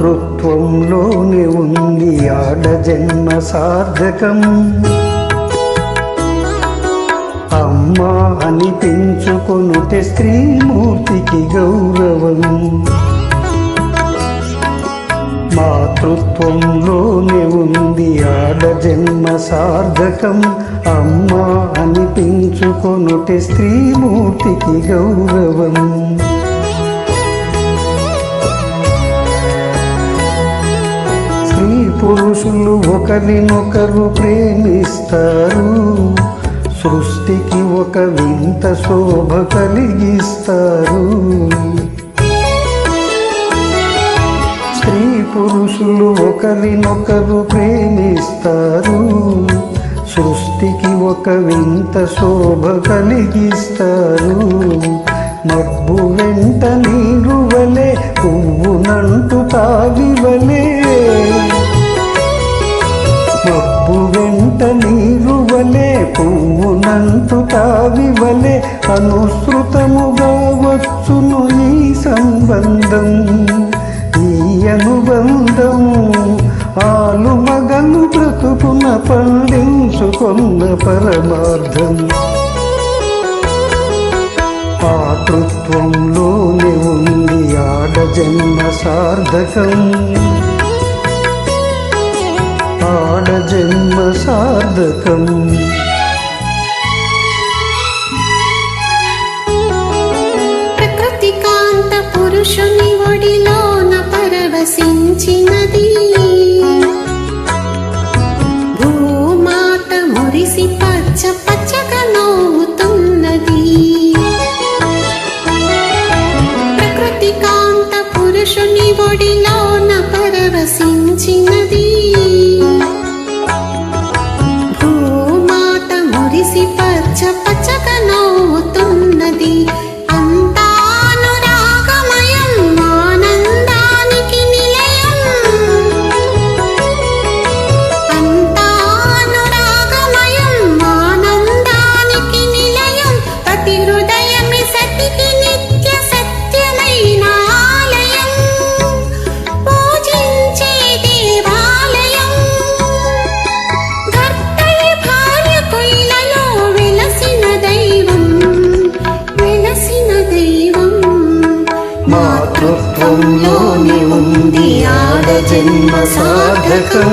మాతృత్వంలోనే ఉంది ఆడ జన్మ సార్థకం. అమ్మా అనిపించుకొనుటే స్త్రీమూర్తికి గౌరవం. మాతృత్వంలోనే ఉంది ఆడ జన్మ సార్థకం. అమ్మా అనిపించుకొనుటే స్త్రీమూర్తికి గౌరవం. పురుషులు ఒకరినొకరు ప్రేమిస్తారు. సృష్టికి ఒక వింత శోభ కలిగిస్తారు. స్త్రీ పురుషులు ఒకరినొకరు ప్రేమిస్తారు. సృష్టికి ఒక వింత శోభ కలిగిస్తారు. మబ్బు వెంట నీరు వలె పువ్వునంటు తావివలే పువ్వునంటు తావివలే అనుసృతముగా వచ్చును ఈ సంబంధం ఈ అనుబంధం. ఆలు మగను బ్రతుకున పండించుకున్న పరమార్థం. మాతృత్వంలోనే ఉంది ఆడ జన్మ సార్థకం. ఆడ జన్మ సార్థకం. పురుషుని ఒడిలోన పరవశించినది. భూమాత మురిసి పచ్చ పచ్చగా నవ్వుతున్నది. ప్రకృతి కాంత పురుషుని ఒడిలోన పరవశించినది. భూమాత మురిసి పచ్చ పచ్చగా నవ్వుతున్నది. మాతృత్వంలోని ఉంది ఆడ జన్మ సాధకం.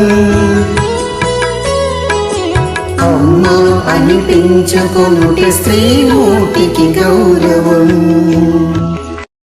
అమ్మ అనిపించుకుంటే స్త్రీ నోటికి గౌరవం.